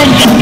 ก่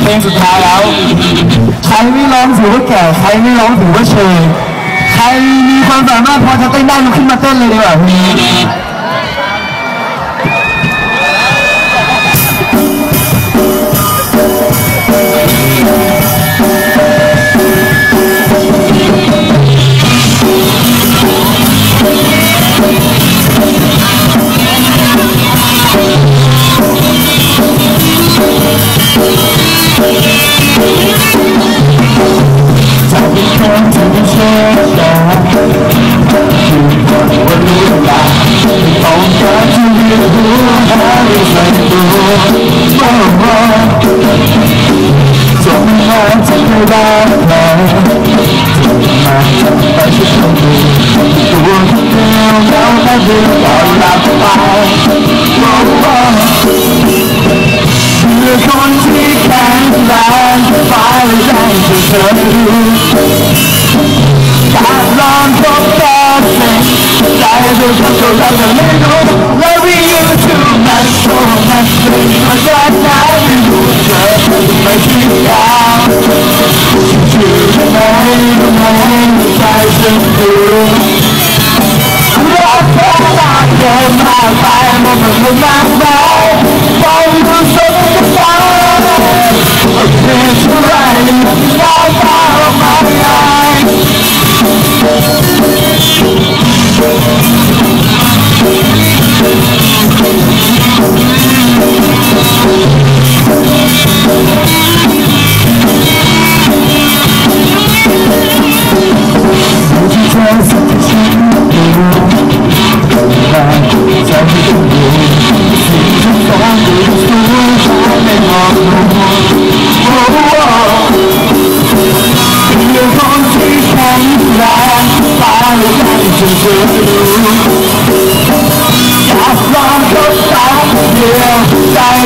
เพลงสุดท้ายแล้ว ใครไม่ร้องถือว่าแก่ใครไม่ร้องถือว่าเชยใครมีความสามารถพอจะเต้นได้ลุกขึ้นมาเต้นเลยดีกว่า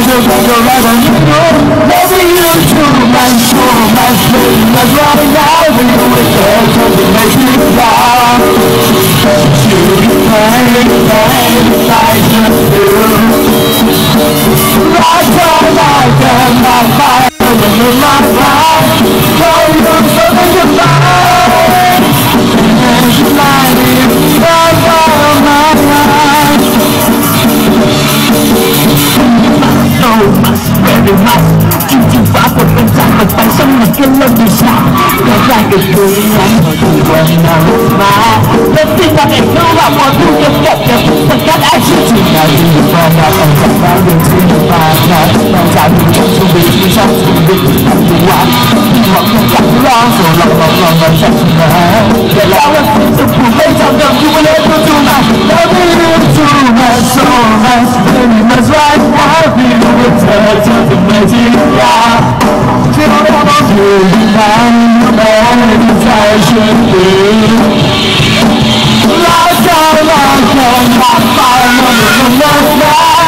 just want your you. my soul, my soul That's right now you wake up Something makes me cry You play, play, like just do Right, right, right, right, right December, you. were not mine The things that they know I want to get Just to get at you to now Do you find out I'm the fire to the fire Now it's time to get to it You shall see it, you have to watch You must have got wrong So long, long, long, long, shut your mouth The lowest things to prove Wait, I'm done, you will never do my Never do my soul, my spirit, my life เธอจะเป็นไรจริงว่าที่รักเรา